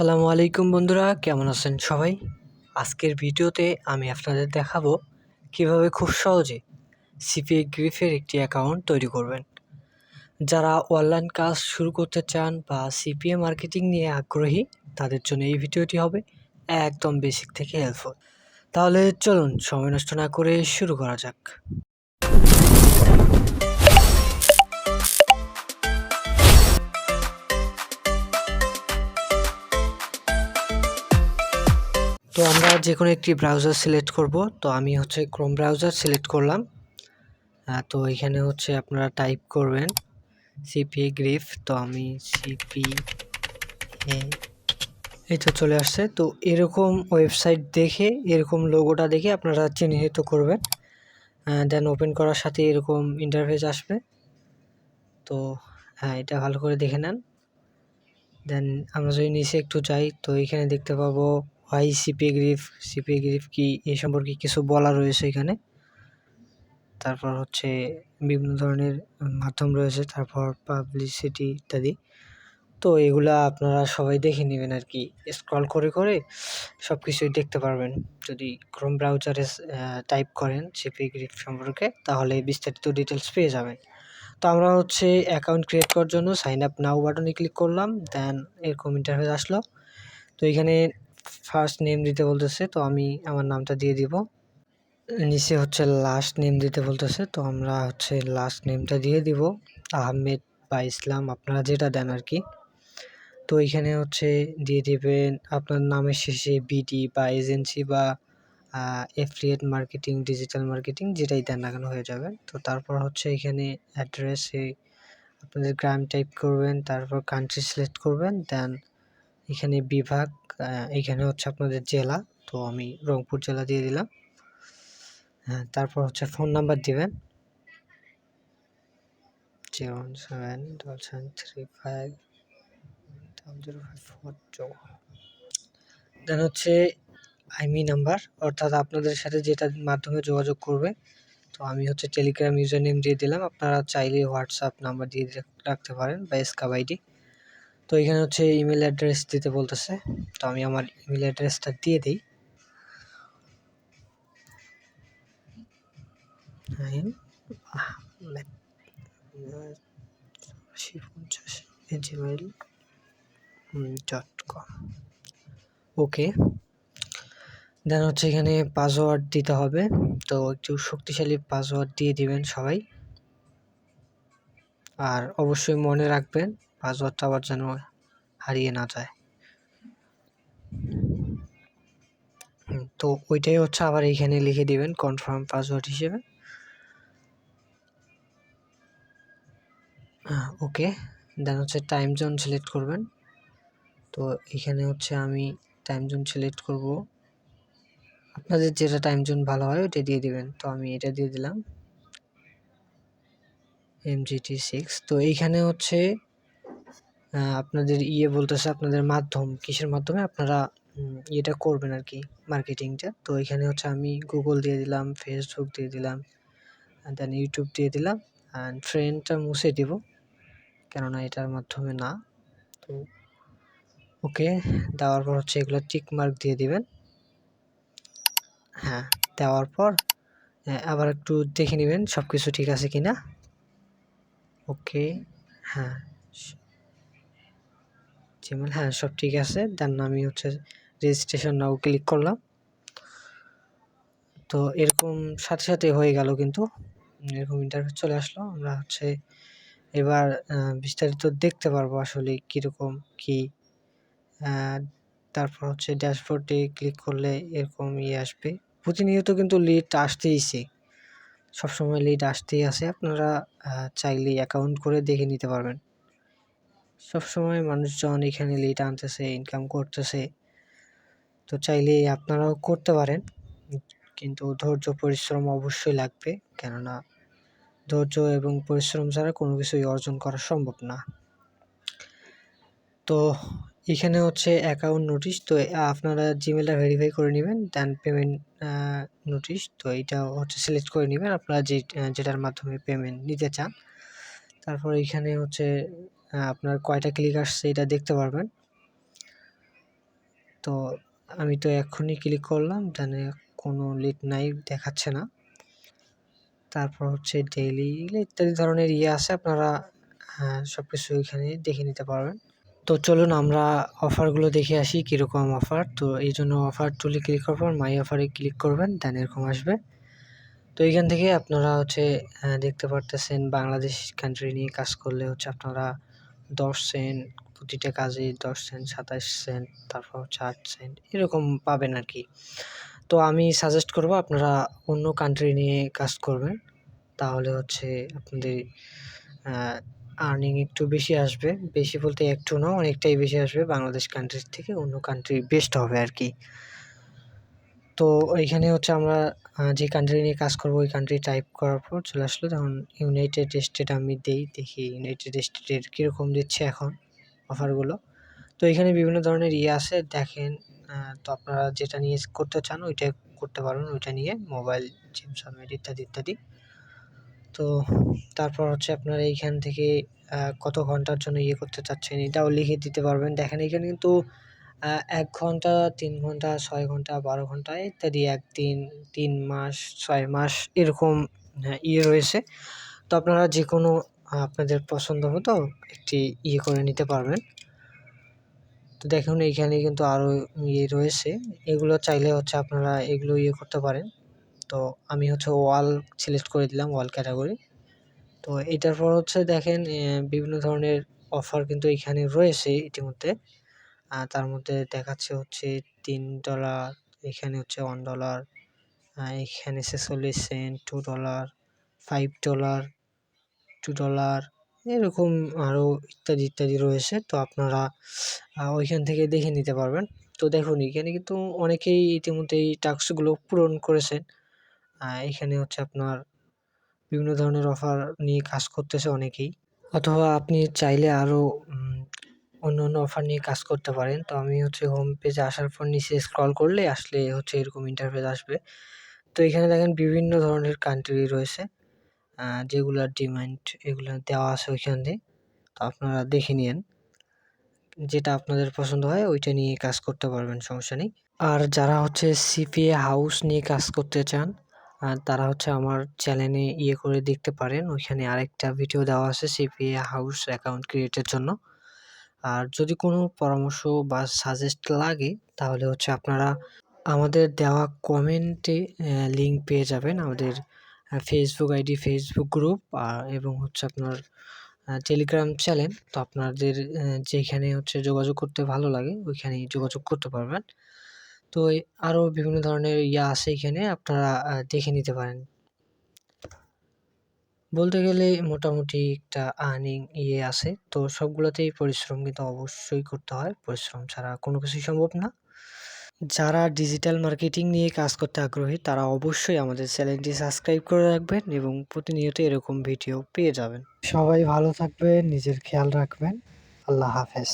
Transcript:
আসসালামু আলাইকুম বন্ধুরা, কেমন আছেন সবাই? আজকের ভিডিওতে আমি আপনাদের দেখাবো কীভাবে খুব সহজে সিপিএ গ্রিফের একটি অ্যাকাউন্ট তৈরি করবেন। যারা অনলাইন কাজ শুরু করতে চান বা সিপিএ মার্কেটিং নিয়ে আগ্রহী, তাদের জন্য এই ভিডিওটি হবে একদম বেসিক থেকে হেল্পফুল তাহলে চলুন, সময় নষ্ট না করে শুরু করা যাক। তো আমরা যে কোনো একটি ব্রাউজার সিলেক্ট করব। তো আমি হচ্ছে ক্রোম ব্রাউজার সিলেক্ট করলাম। তো এখানে হচ্ছে আপনারা টাইপ করবেন সিপি গ্রিফ তো আমি সিপি এই তো চলে আসছে। তো এরকম ওয়েবসাইট দেখে, এরকম লোগোটা দেখে আপনারা চিহ্নিত করবেন। দেন ওপেন করার সাথে এরকম ইন্টারফেস আসবে। তো হ্যাঁ এটা ভালো করে দেখে নেন। দেন আমরা যদি নিচে একটু যাই, তো এখানে দেখতে পাবো why CP grief CP grief কি এই সম্পর্কে কিছু বলা রয়েছে এখানে? তারপর হচ্ছে বিভিন্ন ধরনের মাধ্যম রয়েছে, তারপর পাবলিসিটি ইত্যাদি। তো এগুলা আপনারা সবাই দেখে নেবেন আর কি। স্ক্রল করে করে সব কিছুই দেখতে পারবেন। যদি ক্রোম ব্রাউজারে টাইপ করেন সিপি গ্রিফ সম্পর্কে, তাহলে বিস্তারিত ডিটেলস পেয়ে যাবেন। তো আমরা হচ্ছে অ্যাকাউন্ট ক্রিয়েট করার জন্য সাইন আপ নাও বাটনে ক্লিক করলাম দেন এরকম ইন্টারফেস আসলো। তো এখানে ফার্স্ট নেম দিতে বলতেছে, তো আমি আমার নামটা দিয়ে দিব। নিচে হচ্ছে লাস্ট নেম দিতে বলতেছে, তো আমরা হচ্ছে লাস্ট নেমটা দিয়ে দিব। আহমেদ বা ইসলাম, আপনারা যেটা দেন আর কি তো এখানে হচ্ছে দিয়ে দেবেন আপনার নামের শেষে বিডি বা এজেন্সি বা এফলিয়েট মার্কেটিং ডিজিটাল মার্কেটিং যেটাই দেন না কেন হয়ে যাবে। তো তারপর হচ্ছে এখানে অ্যাড্রেসে আপনাদের গ্রাম টাইপ করবেন, তারপর কান্ট্রি সিলেক্ট করবেন দেন এখানে বিভাগ এখানে হচ্ছে আপনাদের জেলা, তো আমি রংপুর জেলা দিয়ে দিলাম। হ্যাঁ তারপর হচ্ছে ফোন নাম্বার দিবেন। One seven double seven three five zero five four then হচ্ছে আইমি নাম্বার, অর্থাৎ আপনাদের সাথে যেটার মাধ্যমে যোগাযোগ করবে, তো আমি হচ্ছে টেলিগ্রাম ইউজার নেম দিয়ে দিলাম। আপনারা চাইলে হোয়াটসঅ্যাপ নাম্বার দিয়ে রাখতে পারেন বা স্কাব আইডি। তো এখানে হচ্ছে ইমেল অ্যাড্রেস দিতে বলতেছে। তো আমি আমার ইমেল অ্যাড্রেসটা দিয়ে দিই। জিমেল ডট কম ওকে দেন হচ্ছে এখানে পাসওয়ার্ড দিতে হবে। তো একটু শক্তিশালী পাসওয়ার্ড দিয়ে দিবেন সবাই। আর অবশ্যই মনে রাখবেন পাসওয়ার্ডটা আবার যেন হারিয়ে না যায়। তো ওইটাই হচ্ছে আবার এইখানে লিখে দিবেন কনফার্ম পাসওয়ার্ড হিসেবে। ওকে দেন হচ্ছে টাইম জোন সিলেক্ট করবেন। তো এখানে হচ্ছে আমি টাইম জোন সিলেক্ট করব। আপনাদের যেটা টাইম জোন ভালো হয় ওইটা দিয়ে দিবেন। তো আমি এটা দিয়ে দিলাম। এম এমজিটি সিক্স তো এইখানে হচ্ছে আপনাদের ইয়ে বলতেছে আপনাদের মাধ্যম, কিসের মাধ্যমে আপনারা ইয়েটা করবেন আর কি মার্কেটিংটা তো এখানে হচ্ছে আমি গুগল দিয়ে দিলাম ফেসবুক দিয়ে দিলাম দেন ইউটিউব দিয়ে দিলাম অ্যান্ড ফ্রেন্ডটা মুছে দিব, কেননা এটার মাধ্যমে না। তো ওকে, দেওয়ার পর হচ্ছে এগুলো টিক মার্ক দিয়ে দিবেন। হ্যাঁ দেওয়ার পর আবার একটু দেখে নেবেন সব কিছু ঠিক আছে কি না ওকে হ্যাঁ। জিমেল হ্যাঁ সব ঠিক আছে। দেন আমি হচ্ছে রেজিস্ট্রেশন নাও ক্লিক করলাম। তো এরকম সাথে সাথে হয়ে গেল কিন্তু। এরকম ইন্টারভিউ চলে আসলো। আমরা হচ্ছে এবার বিস্তারিত দেখতে পারব আসলে কীরকম, কি তারপর হচ্ছে ড্যাশবোর্ডে ক্লিক করলে এরকম ইয়ে আসবে। প্রতিনিয়ত কিন্তু লিড আসতেইছে সবসময় লিড আসতেই আছে আপনারা চাইলে অ্যাকাউন্ট করে দেখে নিতে পারবেন। সবসময় মানুষজন এখানে লিড আনতেছে ইনকাম করতেছে। তো চাইলে আপনারাও করতে পারেন। কিন্তু ধৈর্য, পরিশ্রম অবশ্যই লাগবে। কেননা ধৈর্য এবং পরিশ্রম ছাড়া কোনো কিছুই অর্জন করা সম্ভব না। তো এখানে হচ্ছে অ্যাকাউন্ট নোটিশ তো আপনারা জিমেলটা ভেরিফাই করে নেবেন দেন পেমেন্ট নোটিশ তো এইটা হচ্ছে সিলেক্ট করে নেবেন। আপনারা যে, যেটার মাধ্যমে পেমেন্ট নিতে চান। তারপর এখানে হচ্ছে আপনার কয়টা ক্লিক আসছে এটা দেখতে পারবেন। তো আমি তো এক্ষুনি ক্লিক করলাম দেন কোনো লিড নাই, দেখাচ্ছে না। তারপর হচ্ছে ডেইলি ইত্যাদি ধরনের ইয়ে আছে, আপনারা সব কিছু এখানে দেখে নিতে পারবেন। তো চলুন আমরা অফারগুলো দেখে আসি, কীরকম অফার তো এই জন্য অফার টুলে ক্লিক করার পর মাই অফারে ক্লিক করবেন দেন এরকম আসবে। তো এইখান থেকে আপনারা হচ্ছে দেখতে পারতেছেন, বাংলাদেশ কান্ট্রি নিয়ে কাজ করলে হচ্ছে আপনারা দশ সেন্ট, প্রতিটা কাজে দশ সেন্ট, সাতাশ সেন্ট, তারপর হচ্ছে আট সেন্ট, এরকম পাবেন আর কি। তো আমি সাজেস্ট করব আপনারা অন্য কান্ট্রি নিয়ে কাজ করবেন, তাহলে হচ্ছে আপনাদের আর্নিং একটু বেশি আসবে। বেশি বলতে একটু না, অনেকটাই বেশি আসবে বাংলাদেশ কান্ট্রির থেকে অন্য কান্ট্রি বেস্ট হবে আর কি। তো এইখানে হচ্ছে আমরা যে কান্ট্রি নিয়ে কাজ করব, ওই কান্ট্রি টাইপ করার পর চলে আসলো তখন ইউনাইটেড স্টেট আমি দেই, দেখি ইউনাইটেড স্টেটের কীরকম দিচ্ছে এখন অফারগুলো তো এখানে বিভিন্ন ধরনের ইয়ে আছে, দেখেন তো আপনারা যেটা নিয়ে করতে চান ওইটা করতে পারবেন ওইটা নিয়ে মোবাইল জিম সাবমিট ইত্যাদি ইত্যাদি। তো তারপর হচ্ছে আপনারা এইখান থেকে কত ঘণ্টার জন্য ইয়ে করতে চাচ্ছেন, এটাও লিখে দিতে পারবেন। দেখেন এখানে কিন্তু এক ঘণ্টা, তিন ঘণ্টা, ছয় ঘণ্টা, বারো ঘণ্টা, ইত্যাদি, এক দিন, তিন মাস, ছয় মাস, এরকম ইয়ে রয়েছে। তো আপনারা যে কোনো আপনাদের পছন্দ মতো একটি ইয়ে করে নিতে পারবেন। তো দেখুন, এইখানে কিন্তু আরও ইয়ে রয়েছে। এগুলো চাইলে হচ্ছে আপনারা এগুলো ইয়ে করতে পারেন। তো আমি হচ্ছে ওয়াল সিলেক্ট করে দিলাম, ওয়াল ক্যাটাগরি। তো এটার পর হচ্ছে দেখেন বিভিন্ন ধরনের অফার কিন্তু এখানে রয়েছে ইতিমধ্যে। তার মধ্যে দেখাচ্ছে হচ্ছে তিন ডলার এখানে হচ্ছে ওয়ান ডলার এখানে ছেচল্লিশ cent two dollar five dollar two dollar এরকম আরও ইত্যাদি ইত্যাদি রয়েছে। তো আপনারা ওইখান থেকে দেখে নিতে পারবেন। তো দেখুন, এখানে কিন্তু অনেকেই ইতিমধ্যেই টাস্কগুলো পূরণ করেছেন। এখানে হচ্ছে আপনার বিভিন্ন ধরনের অফার নিয়ে কাজ করতেছে অনেকেই। অথবা আপনি চাইলে আরও অন্য অন্য অফার নিয়ে কাজ করতে পারেন। তো আমি হচ্ছে হোম পেজে আসার পর নিচে স্ক্রল করলে আসলে হচ্ছে এরকম ইন্টারফেস আসবে। তো এখানে দেখেন বিভিন্ন ধরনের কান্ট্রি রয়েছে। যেগুলোর ডিমান্ড এগুলো দেওয়া আছে ওইখান দিয়ে। তো আপনারা দেখে নিন যেটা আপনাদের পছন্দ হয় ওইটা নিয়ে কাজ করতে পারবেন, সমস্যা নেই। আর যারা হচ্ছে সিপিএ হাউস নিয়ে কাজ করতে চান তারা হচ্ছে আমার চ্যানেলে ইয়ে করে দেখতে পারেন। ওইখানে আরেকটা ভিডিও দেওয়া আছে সিপিএ হাউস অ্যাকাউন্ট ক্রিয়েটের জন্য। আর যদি কোনো পরামর্শ বা সাজেস্ট লাগে, তাহলে হচ্ছে আপনারা আমাদের দেওয়া কমেন্টে লিঙ্ক পেয়ে যাবেন আমাদের ফেসবুক আইডি ফেসবুক গ্রুপ এবং হচ্ছে আপনার টেলিগ্রাম চ্যানেল তো আপনাদের যেখানে হচ্ছে যোগাযোগ করতে ভালো লাগে, ওইখানেই যোগাযোগ করতে পারবেন। তো আরও বিভিন্ন ধরনের ইয়া আছে এখানে, আপনারা দেখে নিতে পারেন। বলতে গেলে মোটামুটি একটা আর্নিং ইয়ে আছে। তো সবগুলোতেই পরিশ্রম কিন্তু অবশ্যই করতে হয়। পরিশ্রম ছাড়া কোনো কিছুই সম্ভব না। যারা ডিজিটাল মার্কেটিং নিয়ে কাজ করতে আগ্রহী, তারা অবশ্যই আমাদের চ্যানেলটি সাবস্ক্রাইব করে রাখবেন এবং প্রতিনিয়ত এরকম ভিডিও পেয়ে যাবেন। সবাই ভালো থাকবেন, নিজের খেয়াল রাখবেন। আল্লাহ হাফেজ।